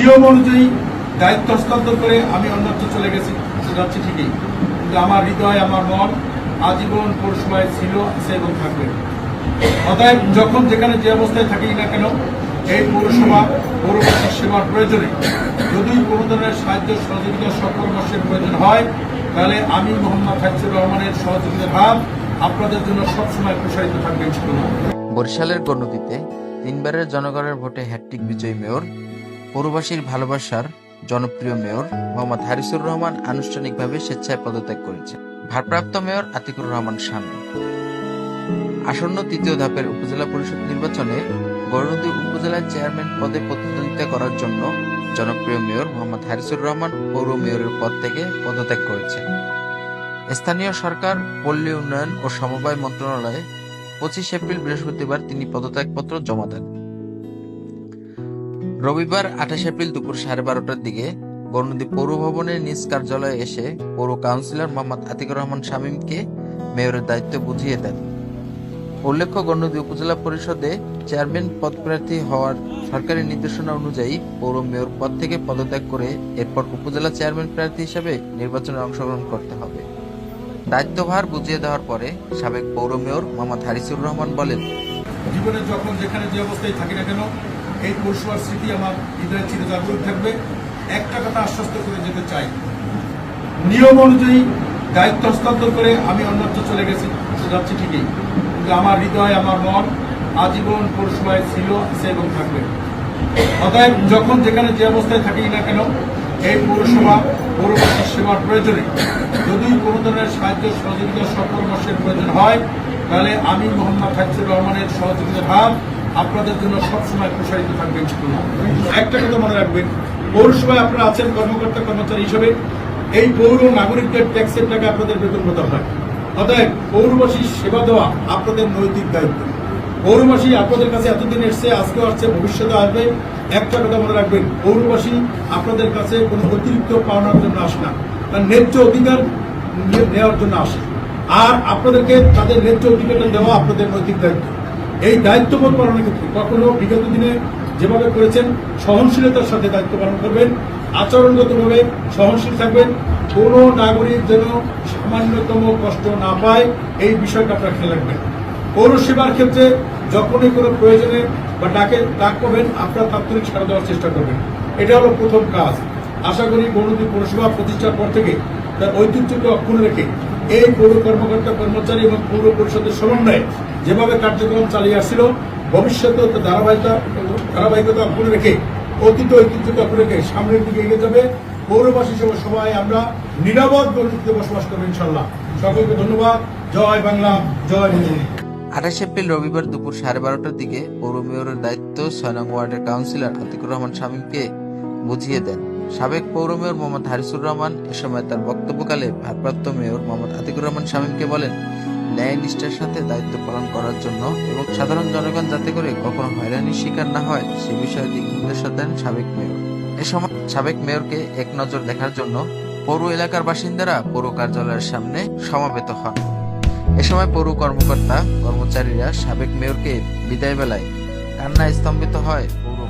নিয়ম অনুযায়ী দায়িত্ব হস্তান্তর করে আমি অন্যত্র চলে গেছি। যাচ্ছি ঠিকই। কিন্তু আমার হৃদয়, আমার মন আজীবন পৌরসভায় ছিল, আছে এবং থাকবে। অতএব যখন যেখানে যে অবস্থায় থাকি না কেন, এই পৌরসভা পৌরবাসীর সেবার প্রয়োজনে যদি কোনো ধরনের সাহায্য, সহযোগিতা, সপরামর্শের প্রয়োজন হয়, তাহলে আমি মোহাম্মদ হাজিবুর রহমানের সহযোগিতার হাত আপনাদের জন্য সবসময় প্রসারিত থাকবে বরিশালের গণতিতে তিনবারের জনগণের ভোটে হ্যাট্রিক বিজয়ী মেয়র পৌরবাসীর ভালোবাসার জনপ্রিয় মেয়র মোহাম্মদ হারিসুর রহমান আনুষ্ঠানিকভাবে স্বেচ্ছায় পদত্যাগ করেছেন। ভারপ্রাপ্ত মেয়র আতিকুর রহমান শামী আসন্ন তৃতীয় ধাপের উপজেলা পরিষদ নির্বাচনে গৌরনদী উপজেলার চেয়ারম্যান পদে প্রতিদ্বন্দ্বিতা করার জন্য জনপ্রিয় মেয়র মোহাম্মদ হারিসুর রহমান পৌর মেয়রের পদ থেকে পদত্যাগ করেছেন। স্থানীয় সরকার, পল্লী উন্নয়ন ও সমবায় মন্ত্রণালয়ে পঁচিশ এপ্রিল বৃহস্পতিবার তিনি পদত্যাগপত্র জমা দেন। রবিবার আঠাশ এপ্রিল দুপুর সাড়ে বারোটার দিকে গণনদী পৌর ভবনের নিজ কার্যালয়ে এসে পৌর কাউন্সিলর মোহাম্মদ আতিকুর রহমান শামীমকে মেয়রের দায়িত্ব বুঝিয়ে দেন। উল্লেখ্য গণনদী উপজেলা পরিষদে চেয়ারম্যান পদপ্রার্থী হওয়ার সরকারি নির্দেশনা অনুযায়ী পৌর মেয়র পদ থেকে পদত্যাগ করে এরপর উপজেলা চেয়ারম্যান প্রার্থী হিসেবে নির্বাচনে অংশগ্রহণ করতে হবে। দায়িত্বভার বুঝিয়ে দেওয়ার পরে সাবেক পৌর মেয়র মোহাম্মদ হারিসুর রহমান বলেন, জীবনে যখন যেখানে যে অবস্থায় থাকি না কেন এই পৌরসভার স্মৃতি আমার হৃদয়ে চিরজাগরুক থাকবে। একটা কথা আশ্বস্ত করে যেতে চাই। নিয়ম অনুযায়ী দায়িত্ব হস্তান্তর করে আমি অন্যত্র চলে গেছি যাচ্ছি ঠিকই। কিন্তু আমার হৃদয়, আমার মন আজীবন পৌরসভায় ছিল, আছে এবং থাকবে। অতএব যখন যেখানে যে অবস্থায় থাকি না কেন, এই পৌরসভা পৌরবাসীর সেবার প্রয়োজনে, যদি কোনো ধরনের সাহায্য, সহযোগিতা, সপরামর্শের প্রয়োজন হয়, তাহলে আমি মোহাম্মদ হাজিবুর রহমানের সহযোগিতার হাত আপনাদের জন্য সবসময় প্রসারিত থাকবে। একটা কথা মনে রাখবেন, পৌরসভায় আপনারা আছেন কর্মকর্তা, কর্মচারী হিসেবে, এই পৌর নাগরিকদের ট্যাক্সের টাকা আপনাদের বেতন প্রদান হয়। অতএব পৌরবাসীর সেবা দেওয়া আপনাদের নৈতিক দায়িত্ব। পৌরবাসী আপনাদের কাছে এতদিন এসছে, আজকেও আসছে ভবিষ্যতে আসবে। একটা কথা মনে রাখবেন, পৌরবাসী আপনাদের কাছে কোনো অতিরিক্ত পাওনার জন্য আসে না। তার ন্যায্য অধিকার নেওয়ার জন্য আসে। আর আপনাদেরকে তাদের ন্যায্য অধিকারটা দেওয়া আপনাদের নৈতিক দায়িত্ব। এই দায়িত্ববোধ পালনের ক্ষেত্রে কখনো বিগত দিনে যেভাবে করেছেন, সহনশীলতার সাথে দায়িত্ব পালন করবেন, আচরণগতভাবে সহনশীল থাকবেন, কোনো নাগরিক যেন সামান্যতম কষ্ট না পায়, এই বিষয়টা আপনারা খেয়াল রাখবেন। পৌরসেবার ক্ষেত্রে যখনই কোনো প্রয়োজনে বা ডাকে ডাক পাবেন, আপনারা তাৎক্ষণিক সাড়া দেওয়ার চেষ্টা করবেন। এটা হলো প্রথম কাজ। আশা করি গণতী পৌরসভা প্রতিষ্ঠার পর থেকে তার ঐতিহ্যকে অক্ষুণ্ণ রেখে এই পৌর কর্মকর্তা, কর্মচারী এবং পৌর পরিষদের সমন্বয়ে যেভাবে কার্যক্রম চালিয়ে আসছিল, ভবিষ্যতেও তার ধারাবাহিকতা ধারাবাহিকতা অক্ষুণ্ণ রেখে, অতীত ঐতিহ্যকে অক্ষুণ্ণ রেখে সামনের দিকে এগিয়ে যাবে। পৌরবাসী সহ সবাই আমরা নিরাপদ গণতন্ত্রে বসবাস করব ইনশাল্লাহ সকলকে ধন্যবাদ। জয় বাংলা, জয় হিন্দ। আঠাশ এপ্রিল রবিবার দুপুর সাড়ে বারোটার দিকে পৌর মেয়রের দায়িত্ব ছয় নং ওয়ার্ডের কাউন্সিলর আতিকুর রহমান শামীমকে বুঝিয়ে দেন। সাবেক পৌর মেয়র মোহাম্মদ হারিসুর রহমান এ সময় তার বক্তব্যকালে ভারপ্রাপ্ত মেয়র মোহাম্মদ আতিকুর রহমান শামীমকে বলেন ন্যায় নিষ্ঠার সাথে দায়িত্ব পালন করার জন্য এবং সাধারণ জনগণ যাতে করে কখনো হয়রানির শিকার না হয়, সে বিষয়ে দিক নির্দেশনা দেন সাবেক মেয়র। এ সময় সাবেক মেয়রকে এক নজর দেখার জন্য পৌর এলাকার বাসিন্দারা পৌর কার্যালয়ের সামনে সমাবেত হন। এ সময় পৌর কর্মকর্তা, কর্মচারীরা সাবেক মেয়রকে বিদায় বেলায় কান্না স্তম্ভিত হয় পৌর